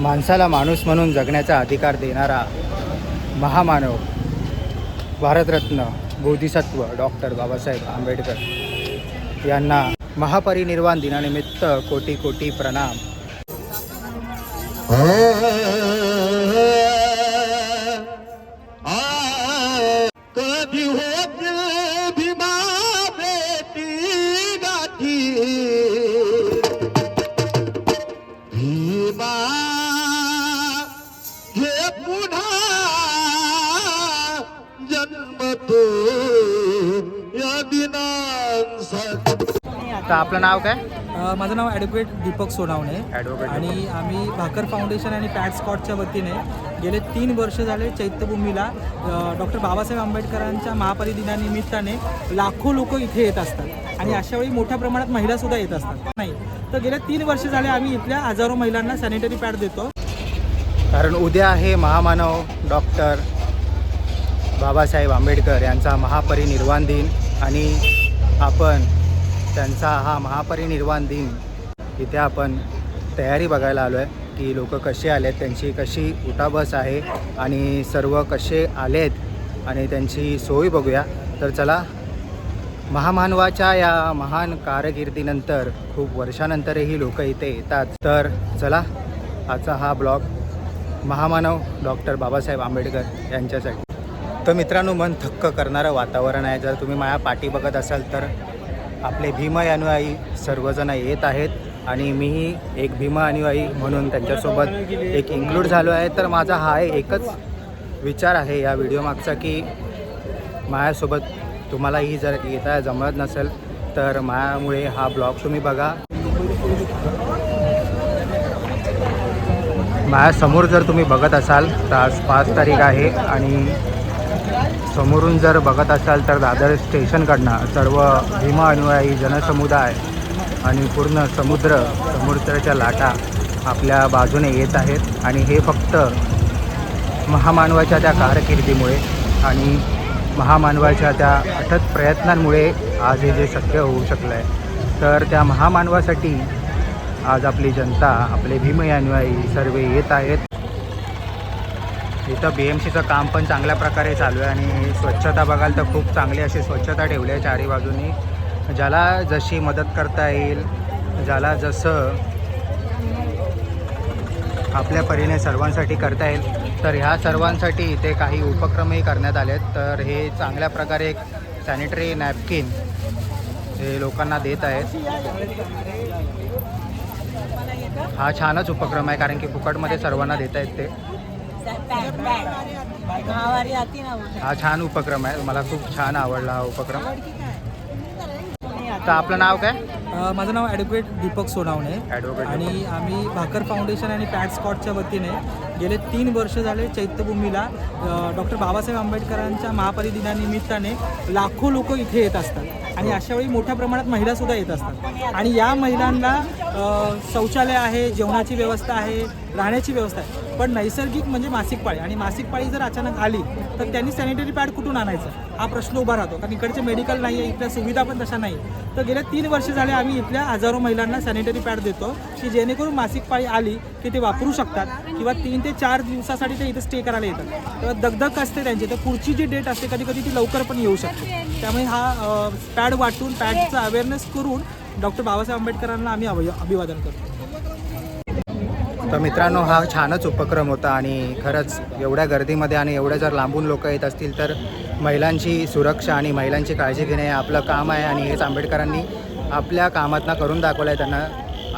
माणसाला माणूस म्हणून जगण्याचा अधिकार देणारा महामानव भारतरत्न बोधिसत्व डॉक्टर बाबासाहेब आंबेडकर यांना महापरिनिर्वाण दिनानिमित्त कोटी कोटी प्रणाम. नाव काय? अ, माझं नाव ॲडव्होकेट दीपक सोनावणे. ॲडव्होकेट आणि आम्ही भाकर फाउंडेशन आणि पॅट स्कॉटच्या वतीने गेले तीन वर्ष झाले चैत्यभूमीला डॉक्टर बाबासाहेब आंबेडकरांच्या महापरिदिनानिमित्ताने लाखो लोक इथे येत असतात. आणि अशा वेळी मोठ्या प्रमाणात महिलासुद्धा येत असतात. नाही तर गेल्या तीन वर्ष झाले आम्ही इथल्या हजारो महिलांना सॅनिटरी पॅड देतो. कारण उद्या आहे महामानव डॉक्टर बाबासाहेब आंबेडकर यांचा महापरिनिर्वाण दिन. आणि आपण त्यांचा हा महापरिनिर्वाण दिन. इथे आपण तयारी बघायला आलो आहे की लोक कसे आहेत त्यांची कशी उठाबस आहे आणि सर्व कसे आले आहेत आणि त्यांची सोय बघूया. तर चला महामानवाच्या या महान कारकिर्दीनंतर खूप वर्षानंतरही लोक इथे येतात. तर चला आजचा हा ब्लॉग महामानव डॉक्टर बाबासाहेब आंबेडकर यांच्यासाठी. तर मित्रांनो मन थक्क करणारं वातावरण आहे. जर तुम्ही माझ्या पाठी बघत असाल तर आपले भीम अनुयायी सर्वजण येत आहेत आणि मीही एक भीम अनुयायी म्हणून त्यांच्यासोबत एक इन्क्लूड झालो आहे. तर माझा हा एकच विचार आहे या व्हिडिओ मागचा की माझ्यासोबत तुम्हालाही जर येता जमत नसेल तर माझ्यामुळे हा ब्लॉग तुम्ही बघा. माझ्यासमोर जर तुम्ही बघत असाल तर आज पाच तारीख आहे आणि समोरून जर बघत असाल तर दादर स्टेशनकडनं सर्व भीम अनुयायी जनसमुदाय आणि पूर्ण समुद्र समुद्राच्या लाटा आपल्या बाजूने येत आहेत. आणि हे फक्त महामानवाच्या त्या कारकिर्दीमुळे आणि महामानवाच्या त्या अथक प्रयत्नांमुळे आज हे जे शक्य होऊ शकलं आहे तर त्या महामानवासाठी आज आपली जनता आपले भीम अनुयायी सर्व येत आहेत. इथं बी एम सीचं काम पण चांगल्या प्रकारे चालू आहे आणि स्वच्छता बघाल तर खूप चांगली अशी स्वच्छता ठेवली आहे चारी बाजूनी. ज्याला जशी मदत करता येईल ज्याला जसं आपल्या परीने सर्वांसाठी करता येईल तर ह्या सर्वांसाठी इथे काही उपक्रमही करण्यात आले आहेत तर हे चांगल्या प्रकारे एक सॅनिटरी नॅपकिन हे लोकांना देत आहेत. हा छानच उपक्रम आहे कारण की फुकटमध्ये सर्वांना देत आहेत ते हा छान उपक्रम आहे. मला खूप छान आवडला हा उपक्रम. तर आपलं नाव काय? अ, माझं नाव ॲडव्होकेट दीपक सोनावणे. ॲडव्होकेट आणि आम्ही भाकर फाउंडेशन आणि पॅट स्कॉटच्या वतीने गेले तीन वर्ष झाले चैत्यभूमीला डॉक्टर बाबासाहेब आंबेडकरांच्या महापरिदिनानिमित्ताने लाखो लोक इथे येत असतात. आणि अशा वेळी मोठ्या प्रमाणात महिलासुद्धा येत असतात. आणि या महिलांना अ, शौचालय आहे जेवणाची व्यवस्था आहे राहण्याची व्यवस्था आहे. पण नैसर्गिक म्हणजे मासिक पाळी. आणि मासिक पाळी जर अचानक आली तर त्यांनी सॅनिटरी पॅड कुठून आणायचं? हा प्रश्न उभा राहतो. कारण इकडचे मेडिकल नाही आहे इथल्या सुविधा पण तशा नाही तर गेल्या तीन वर्ष झाले आम्ही इथल्या हजारो महिलांना सॅनिटरी पॅड देतो की जेणेकरून मासिक पाळी आली की ते वापरू शकतात किंवा तीन ते चार दिवसासाठी ते इथे स्टे करायला येतात. तेव्हा दगदग असते त्यांची. तर पुढची जी डेट असते कधी कधी ती लवकर पण येऊ शकते. त्यामुळे हा पॅड वाटून पॅडचा अवेअरनेस करून डॉक्टर बाबासाहेब आंबेडकरांना आम्ही अभिवादन करतो. तर मित्रांनो हा छानच उपक्रम होता आणि खरंच एवढ्या गर्दीमध्ये आणि एवढ्या जर लांबून लोक येत असतील तर महिलांची सुरक्षा आणि महिलांची काळजी घेणे हे आपलं काम आहे आणि हेच आंबेडकरांनी आपल्या कामातनं करून दाखवलं आहे त्यांना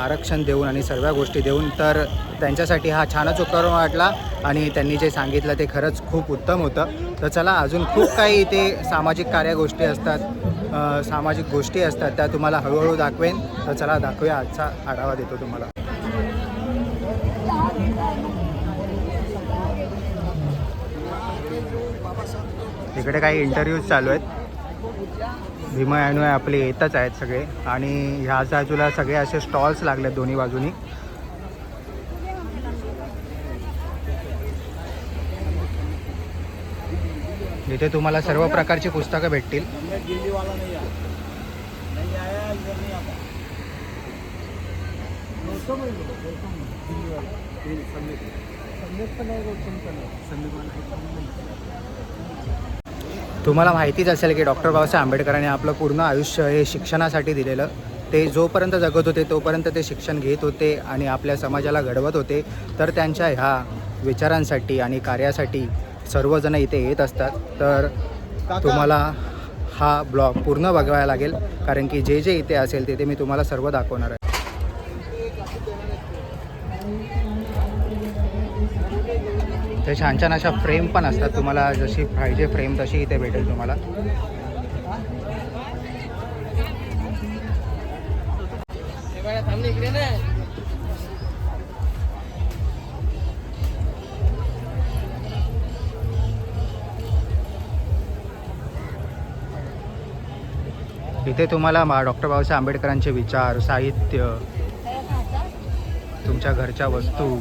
आरक्षण देऊन आणि सर्व गोष्टी देऊन. तर त्यांच्यासाठी हा छानच उपक्रम वाटला आणि त्यांनी जे सांगितलं ते खरंच खूप उत्तम होतं. तर चला अजून खूप काही इथे सामाजिक कार्य गोष्टी असतात. सामाजिक गोष्टी असतात त्या तुम्हाला हळूहळू दाखवेन. तर चला दाखवूया. आजचा आढावा देतो तुम्हाला. इकडे काही इंटरव्ह्यूज चालू आहेत. भीमा अनुय आपले येतच आहेत सगळे. आणि ह्या बाजूला सगळे असे स्टॉल्स लागलेत दोन्ही बाजूनी. इथे तुम्हाला सर्व प्रकारची पुस्तकं भेटतील. तुम्हाला माहितीच असेल की डॉक्टर बाबासाहेब आंबेडकरांनी आपलं पूर्ण आयुष्य हे शिक्षणासाठी दिलेलं. ते जोपर्यंत जगत होते तोपर्यंत ते शिक्षण घेत होते आणि आपल्या समाजाला घडवत होते. तर त्यांच्या ह्या विचारांसाठी आणि कार्यासाठी सर्वजण इथे येत असतात. तर तुम्हाला हा ब्लॉग पूर्ण बघायला लागेल. कारण की जे जे इथे असेल ते ते मी तुम्हाला सर्व दाखवणार आहे. छान छान अशा फ्रेम पण असतात. तुम्हाला जशी पाहिजे फ्रेम तशी इथे भेटेल तुम्हाला. इथे तुम्हाला डॉक्टर बाबासाहेब आंबेडकरांचे विचार साहित्य तुमच्या घरच्या वस्तू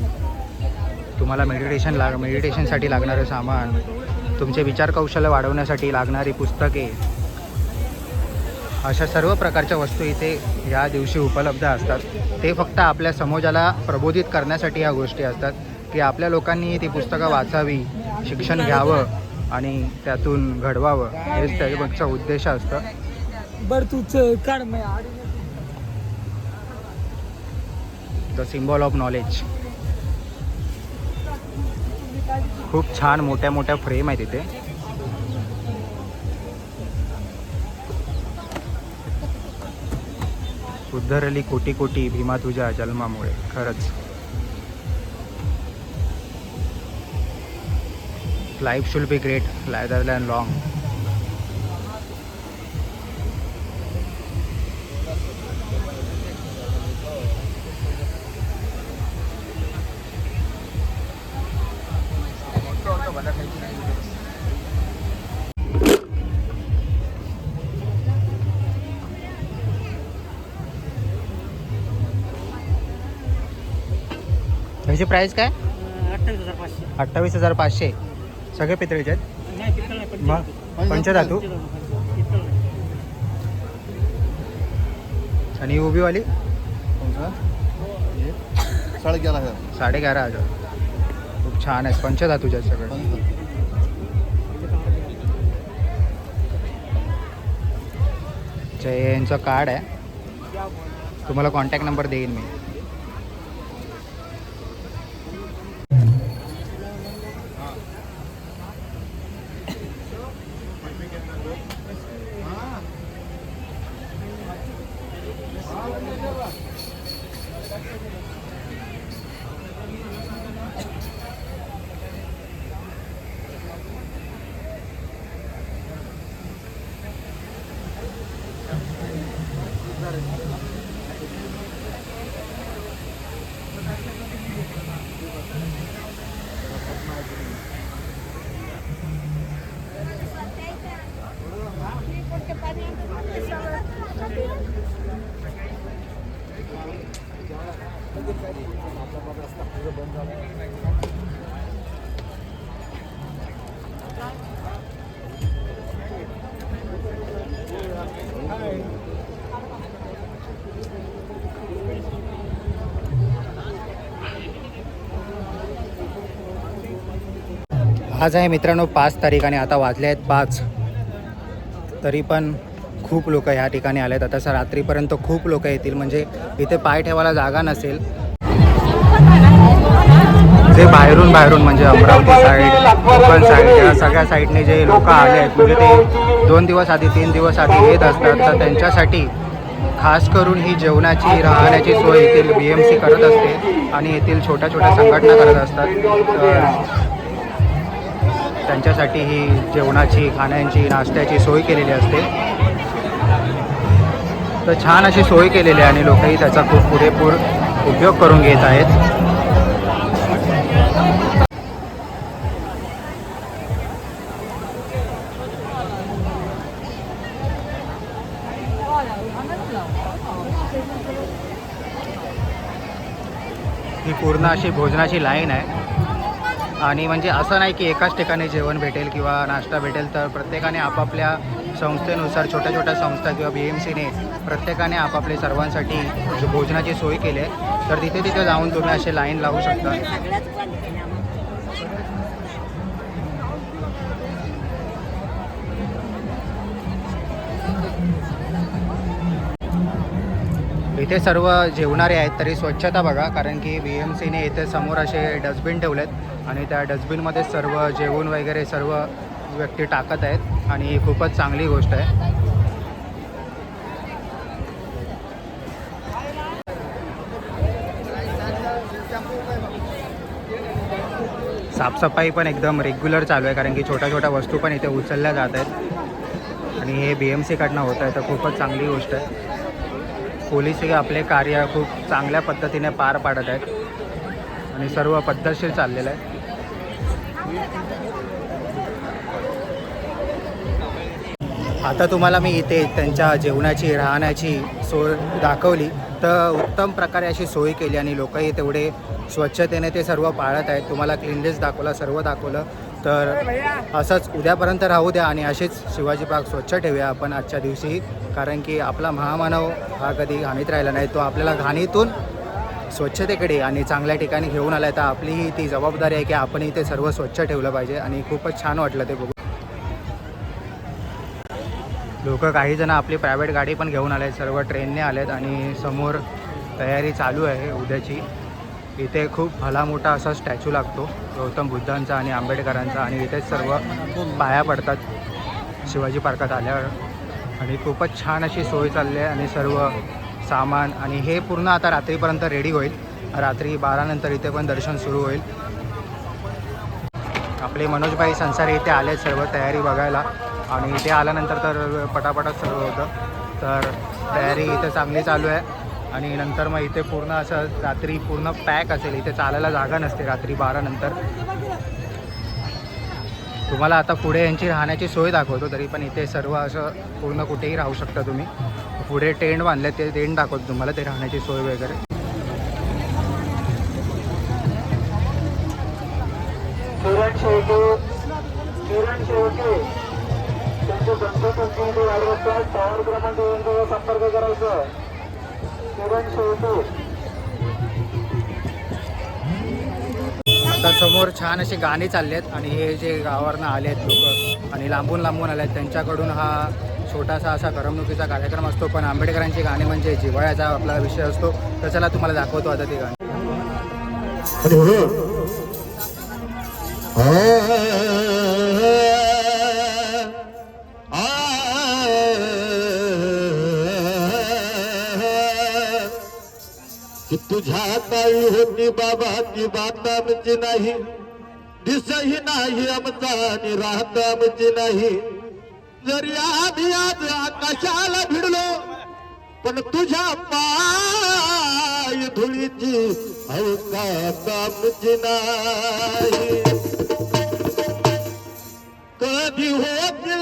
तुम्हाला मेडिटेशन लाग मेडिटेशनसाठी लागणारं सामान तुमचे विचार कौशल्य वाढवण्यासाठी लागणारी पुस्तके अशा सर्व प्रकारच्या वस्तू इथे या दिवशी उपलब्ध असतात. ते फक्त आपल्या समाजाला प्रबोधित करण्यासाठी या गोष्टी असतात. की आपल्या लोकांनी ती पुस्तकं वाचावी शिक्षण घ्यावं आणि त्यातून घडवावं. हेच त्याच्यामागचा उद्देश असतं. बर तूच काढ द सिम्बॉल ऑफ नॉलेज खूप छान मोठ्या मोठ्या फ्रेम आहेत इथे. उद्धरली कोटी कोटी भीमा तुझ्या जन्मामुळे खरंच. Life should be great leather land long ह्याची प्राईस काय? अठ्ठावीस हजार पाचशे. अठ्ठावीस हजार पाचशे. सगळे पितळीचे आहेत? नाही नाही मग? पंचधातू. आणि ही उभीवाली साडे ग्यारह हजार. साडे ग्यारा हजार. खूप छान आहेत. पंचधातूचे आहेत सगळे. यांचं कार्ड आहे. तुम्हाला कॉन्टॅक्ट नंबर देईन मी. आज आहे मित्रांनो पाच तारीख आणि आता वाजले आहेत पाच. तरी पण खूप लोक ह्या ठिकाणी आले आहेत आता रात्रीपर्यंत खूप लोक येतील. म्हणजे इथे पाय ठेवायला जागा नसेल. जे बाहेरून बाहेरून म्हणजे अमरावती साईड कोकण साईड या सगळ्या साईडने जे लोक आले आहेत म्हणजे ते दोन दिवस आधी तीन दिवस आधी येत असतात. तर त्यांच्यासाठी खास करून ही जेवणाची राहण्याची सोय येथील बी एम सी करत असते आणि येथील छोट्या छोट्या संघटना करत असतात. त्यांच्यासाठी ही जेवणाची खाण्याची नाश्त्याची सोय केलेली असते. तर छान अशी सोय केलेली आहे आणि लोकही त्याचा खूप पुरेपूर उपयोग करून घेत आहेत. ही पूर्ण अशी भोजनाची लाईन आहे. आणि म्हणजे असं नाही की एकाच ठिकाणी जेवण भेटेल किंवा नाश्ता भेटेल तर प्रत्येकाने आपापल्या संस्थेनुसार छोट्या छोट्या संस्था किंवा बी एम सीने प्रत्येकाने आपापले सर्वांसाठी म्हणजे भोजनाची सोय केली आहे. तर तिथे तिथे जाऊन तुम्ही असे लाईन लावू शकता. इथे सर्व जेवणारे आहेत तरी स्वच्छता बघा कारण की बी एम सीने इथे समोर असे डस्टबिन ठेवलेत. आणि त्या डस्टबिनमध्ये सर्व जेवण वगैरे सर्व व्यक्ती टाकत आहेत आणि ही खूपच चांगली गोष्ट आहे. साफसफाई पण एकदम रेग्युलर चालू आहे कारण की छोट्या छोट्या वस्तू पण इथे उचलल्या जात आहेत. आणि हे बी एम सीकडनं होत आहे तर खूपच चांगली गोष्ट आहे. पोलीस हे आपले कार्य खूप चांगल्या पद्धतीने पार पाडत आहेत. आणि सर्व पद्धतशीर चाललेलं आहे. आता तुम्हाला मी इथे त्यांच्या जेवणाची राहण्याची सोय दाखवली. तर उत्तम प्रकारे अशी सोय केली आणि लोकही तेवढे स्वच्छतेने ते सर्व पाळत आहेत. तुम्हाला क्लिननेस दाखवला सर्व दाखवलं. तर असंच उद्यापर्यंत राहू द्या आणि असेच शिवाजी पार्क स्वच्छ ठेवूया आपण आजच्या दिवशी. कारण की आपला महामानव हा कधी घाणीत राहिला नाही तो आपल्याला घाणीतून स्वच्छतेकडे आणि चांगल्या ठिकाणी घेऊन आला तर आपलीही ती जबाबदारी आहे की आपण इथे सर्व स्वच्छ ठेवलं पाहिजे आणि खूपच छान वाटलं ते बघून. लोक काही जण आपली प्रायव्हेट गाडी पण घेऊन आले सर्व ट्रेनने आलेत आणि समोर तयारी चालू आहे उद्याची. इथे खूप भला मोठा असा स्टॅच्यू लागतो गौतम बुद्धांचा आणि आंबेडकरांचा आणि इथेच सर्व पाया पडतात. शिवाजी पार्कात आल्यावर. आणि खूपच छान अशी सोय चालली आहे आणि सर्व सामान आणि हे पूर्ण आता रात्रीपर्यंत रेडी होईल. रात्री बारानंतर इथे पण दर्शन सुरू होईल. आपले मनोजभाई संसारे इथे आले सर्व तयारी बघायला. आणि इथे आल्यानंतर तर पटापटच सर्व होतं. तर तयारी इथे चांगली चालू आहे. आणि नंतर मग इथे पूर्ण असं रात्री पूर्ण पॅक असेल. इथे चालायला जागा नसते रात्री बारानंतर तुम्हाला आता पुढे यांची राहण्याची सोय दाखवतो. तरी पण इथे सर्व असं पूर्ण कुठेही राहू शकता तुम्ही. पुढे टेंट बांधले ते टेंट दाखवतो तुम्हाला ते राहण्याची सोय वगैरे. संपर्क करायचा. किरण शेवटे. आता समोर छान अशी गाणी चालली आहेत आणि हे जे गावावरनं आले आहेत लोक आणि लांबून लांबून आले आहेत त्यांच्याकडून हा छोटासा असा करमणुकीचा कार्यक्रम असतो पण आंबेडकरांची गाणी म्हणजे जिव्हाळ्याचा आपला विषय असतो. तर चला तुम्हाला दाखवतो आता ती गाणी. तुझ्या ताई होती बाबा ती बात आमची नाही. दिसही नाही आमचा आणि राहत आमची नाही. जरी आम्ही आज आकाशाला भिडलो पण तुझ्या पाय धुळीची हलका कामची नाही. कधी होते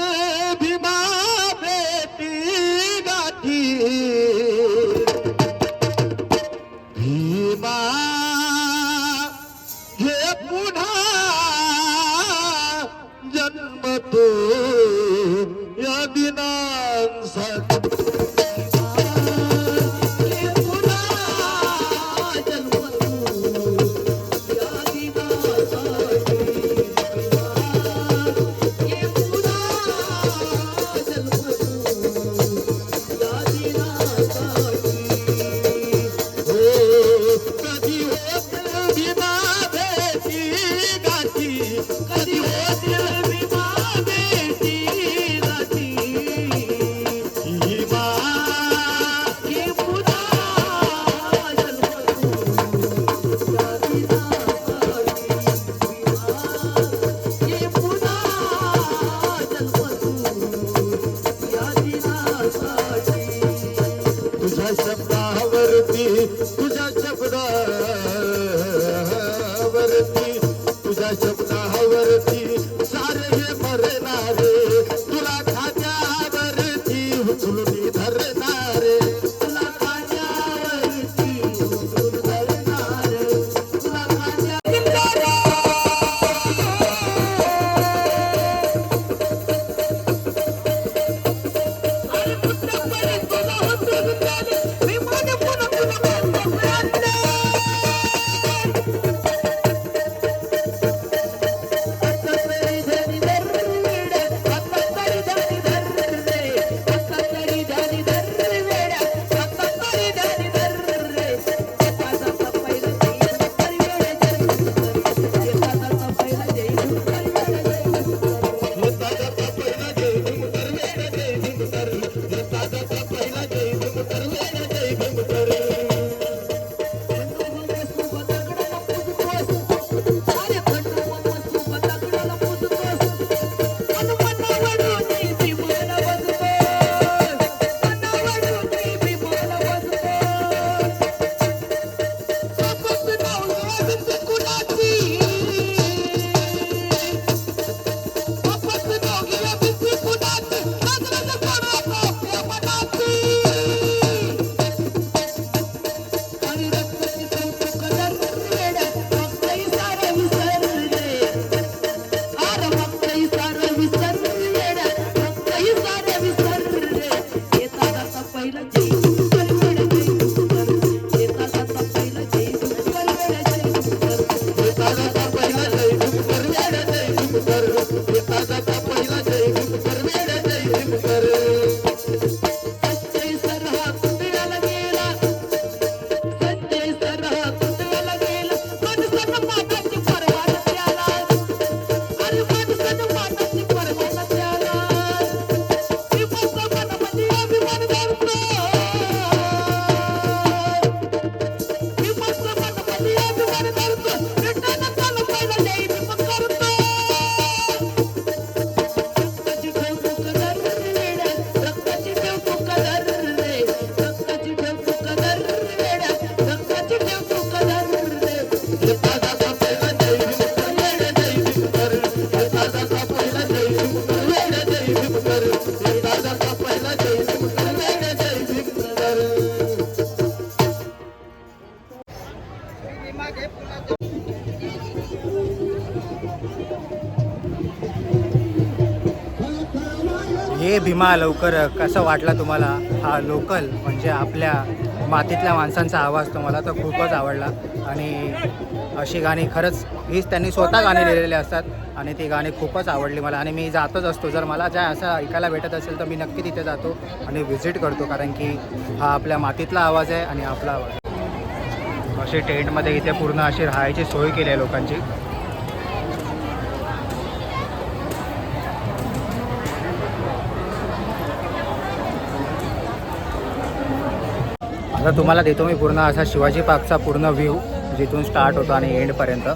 हे लवकर कसं वाटला तुम्हाला हा लोकल म्हणजे आपल्या मातीतल्या माणसांचा आवाज तुम्हाला तर खूपच आवडला. आणि अशी गाणी खरंच हीच त्यांनी स्वतः गाणी लिहिलेली असतात आणि ती गाणी खूपच आवडली मला. आणि मी जातच असतो. जर मला ज्या असं ऐकायला भेटत असेल तर मी नक्की तिथे जातो आणि व्हिजिट करतो. कारण की हा आपल्या मातीतला आवाज आहे आणि आपला आवाज. अशी टेंटमध्ये इथे पूर्ण अशी राहायची सोय केली आहे लोकांची. आता तुम्हाला देतो मी पूर्ण असा शिवाजी पार्कचा पूर्ण व्ह्यू जिथून स्टार्ट होतो आणि एंडपर्यंत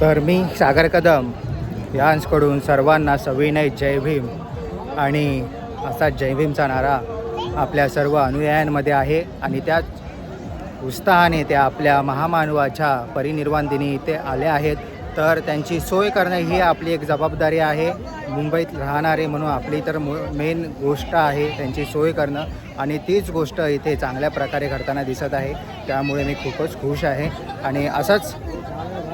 तर मी सागर कदम यांकडून सर्वांना सविनय जय भीम आणि असा जय भीमचा नारा आपल्या सर्व अनुयायांमध्ये आहे. आणि त्याच उत्साहाने त्या आपल्या महामानवाच्या परिनिर्वाण दिनी इथे आल्या आहेत. तर त्यांची सोय करणं ही आपली एक जबाबदारी आहे. मुंबईत राहणारे म्हणून आपली तर मेन गोष्ट आहे त्यांची सोय करणं. आणि तीच गोष्ट इथे चांगल्या प्रकारे करताना दिसत आहे. त्यामुळे मी खूपच खुश आहे. आणि असंच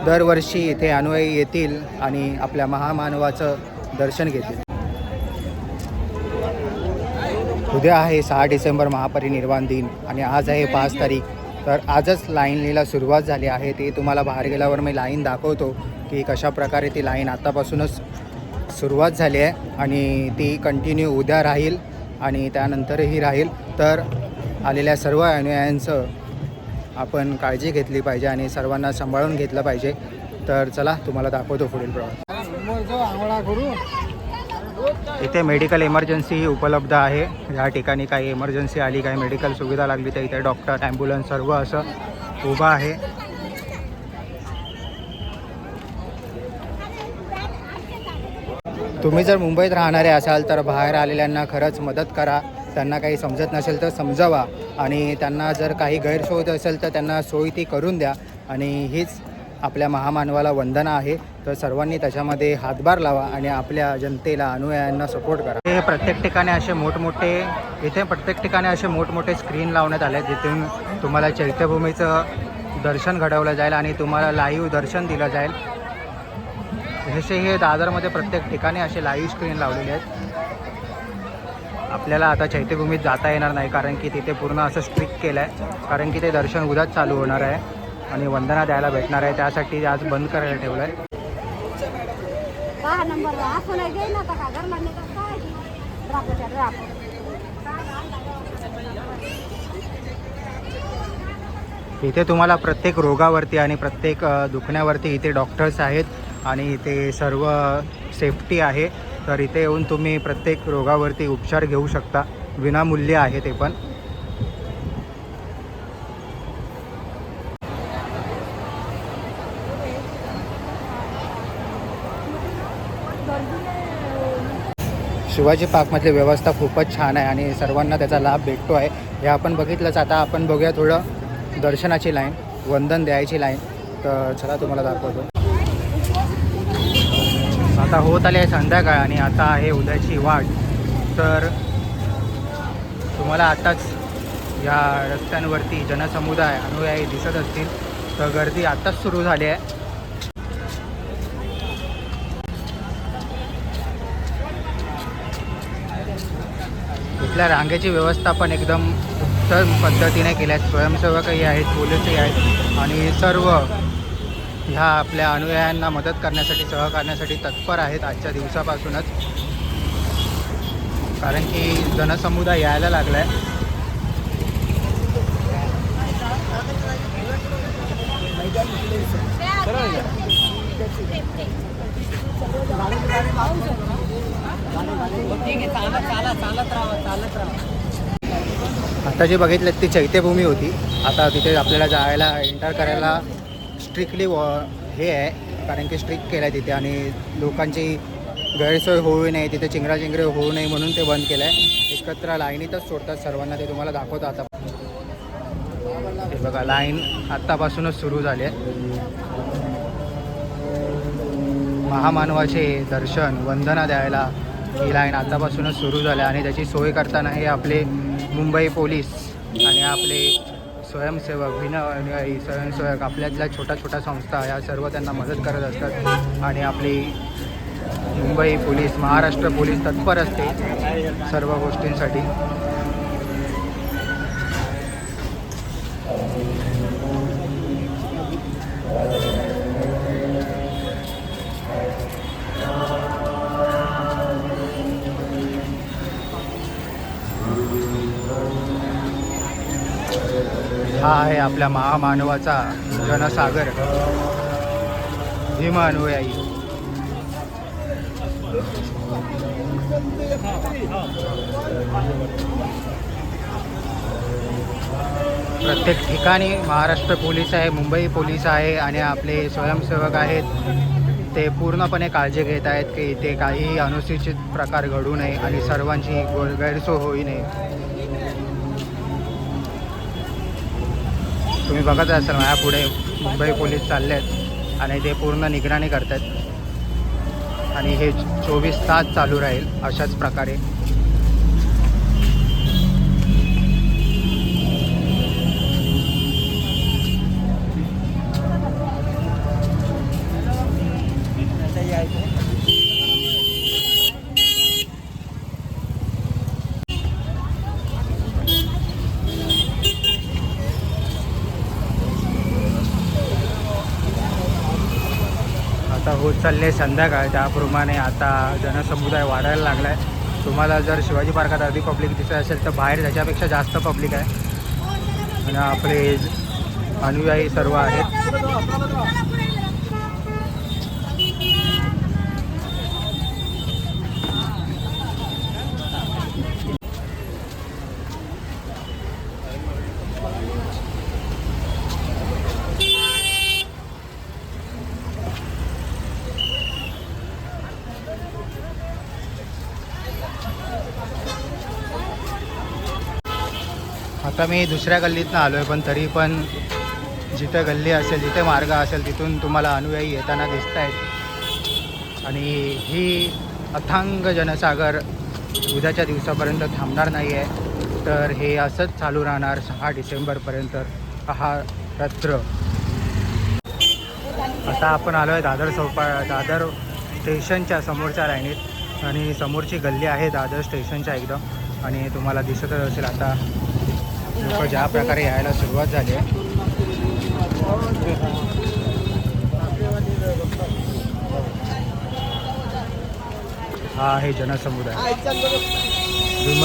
दरवर्षी इथे अनुयायी येतील आणि आपल्या महामानवाचं दर्शन घेतील. उद्या आहे सहा डिसेंबर महापरिनिर्वाण दिन आणि आज आहे पाच तारीख. तर आजच लाईनीला सुरुवात झाली आहे. ती तुम्हाला बाहेर गेल्यावर मी लाईन दाखवतो की कशा प्रकारे ती लाईन आतापासूनच सुरुवात झाली आहे आणि ती कंटिन्यू उद्या राहील आणि त्यानंतरही राहील. तर आलेल्या सर्व अनुयायांचं आपण काळजी घेतली पाहिजे आणि सर्वांना सांभाळून घेतलं पाहिजे. तर चला तुम्हाला दाखवतो पुढील प्रवास. इथे मेडिकल इमर्जन्सी उपलब्ध आहे. या ठिकाणी काही इमर्जन्सी आली काही मेडिकल सुविधा लागली तर इथे डॉक्टर ॲम्ब्युलन्स सर्व असं उभं आहे. तुम्ही जर मुंबईत राहणारे असाल तर बाहेर आलेल्यांना खरंच मदत करा. त्यांना काही समजत नसेल तर समजावा. आणि त्यांना जर काही गैरसोय असेल तर त्यांना सोय ती करून द्या. आणि हीच आपल्या महामानवाला वंदना आहे. तर सर्वांनी त्याच्यामध्ये हातभार लावा आणि आपल्या जनतेला अनुयायांना सपोर्ट करा. हे प्रत्येक ठिकाणी असे मोठमोठे इथे प्रत्येक ठिकाणी असे मोठमोठे स्क्रीन लावण्यात आले आहेत जिथून तुम्हाला चैत्यभूमीचं दर्शन घडवलं जाईल आणि तुम्हाला लाईव्ह दर्शन दिलं जाईल. जसे हे दादरमध्ये प्रत्येक ठिकाणी असे लाईव्ह स्क्रीन लावलेले आहेत. आपल्याला आता चैत्यभूमीत जाता येणार नाही कारण की तिथे पूर्ण असं स्ट्रिक्ट केलं आहे कारण की ते दर्शन उद्याच चालू होणार आहे आणि वंदना द्यायला भेटणार आहे त्यासाठी आज बंद करायला ठेवलं आहे दहा नंबर असं नाही गेलं नका का? घरला निघत काय? ड्रापच्या ड्राप इथे तुम्हाला प्रत्येक रोगावरती आणि प्रत्येक दुखण्यावरती इथे डॉक्टर्स आहेत आणि इथे सर्व सेफ्टी आहे. तर इथे येऊन तुम्ही प्रत्येक रोगावरती उपचार घेऊ शकता. विनामूल्य आहे ते पण. शिवाजी पार्कमधली व्यवस्था खूपच छान आहे आणि सर्वांना त्याचा लाभ भेटतो आहे. हे आपण बघितलंच. आता आपण बघूया थोडं दर्शनाची लाईन वंदन द्यायची लाईन तर चला तुम्हाला दाखवतो. आता होत आली आहे संध्याकाळ आणि आता आहे उद्याची वाट. तर तुम्हाला आताच या रस्त्यांवरती जनसमुदाय अनुयायी दिसत असतील. तर गर्दी आत्ताच सुरू झाली आहे. आपल्या रांगेची व्यवस्था पण एकदम उत्तम पद्धतीने केल्या आहेत स्वयंसेवकही आहेत पोलीसही आहेत आणि सर्व ह्या आपल्या अनुयायांना मदत करण्यासाठी सहकारण्यासाठी तत्पर आहेत आजच्या दिवसापासूनच. कारण की जनसमुदाय यायला लागला आहे आता जे बघितलं ती चैत्यभूमी होती. आता तिथे आपल्याला जायला एंटर करायला स्ट्रिक्टली वॉ हे आहे. कारण की स्ट्रिक्ट केलं आहे तिथे आणि लोकांची गैरसोय होऊ नये तिथे चिंगराचिंगरे होऊ नये म्हणून ते बंद केलं आहे एकत्र लाईनीतच सोडतात सर्वांना ते तुम्हाला दाखवतं आता. हे बघा लाईन आत्तापासूनच सुरू झाली आहे. महामानवाचे दर्शन वंदना द्यायला ही लाईन आतापासूनच सुरू झाली आणि त्याची सोय करताना हे आपले मुंबई पोलीस आणि आपले स्वयंसेवक भिन्न स्वयंसेवक आपल्यातल्या छोट्या छोट्या संस्था या सर्व त्यांना मदत करत असतात. आणि आपली मुंबई पोलीस महाराष्ट्र पोलीस तत्पर असते सर्व गोष्टींसाठी. हा आहे आपल्या महामानवाचा जनसागर भीमानुयायी प्रत्येक ठिकाणी महाराष्ट्र पोलीस आहे मुंबई पोलीस आहे आणि आपले स्वयंसेवक आहेत. ते पूर्णपणे काळजी घेत आहेत की इथे काहीही अनुसूचित प्रकार घडू नये आणि सर्वांची गो- गैरसोय नये. तुम्ही बघत असाल माझ्या पुढे मुंबई पोलीस चालले आहेत आणि ते पूर्ण निगराणी करत आहेत आणि हे चोवीस तास चालू राहील अशाच प्रकारे. आता होत चालले संध्याकाळ. त्याप्रमाणे आता जनसमुदाय वाढायला लागला आहे तुम्हाला जर शिवाजी पार्कात अधिक पब्लिक दिसत असेल तर बाहेर त्याच्यापेक्षा जास्त पब्लिक आहे. आणि आपले अनुयायी सर्व आहेत. आता मी दुसऱ्या गल्लीतनं आलो आहे पण तरी पण जिथे गल्ली असेल जिथे मार्ग असेल तिथून तुम्हाला अनुयायी येताना दिसत आहेत आणि ही अथांग जनसागर उद्याच्या दिवसापर्यंत थांबणार नाही आहे तर हे असंच चालू राहणार सहा डिसेंबरपर्यंत. हा रात्र. आता आपण आलो आहे दादर चौपा दादर स्टेशनच्या समोरच्या लाईनीत. आणि समोरची गल्ली आहे दादर स्टेशनच्या एकदम. आणि तुम्हाला दिसतच असेल आता लोक ज्या प्रकारे यायला सुरुवात झाली आहे. हा आहे जनसमुदाय. भीम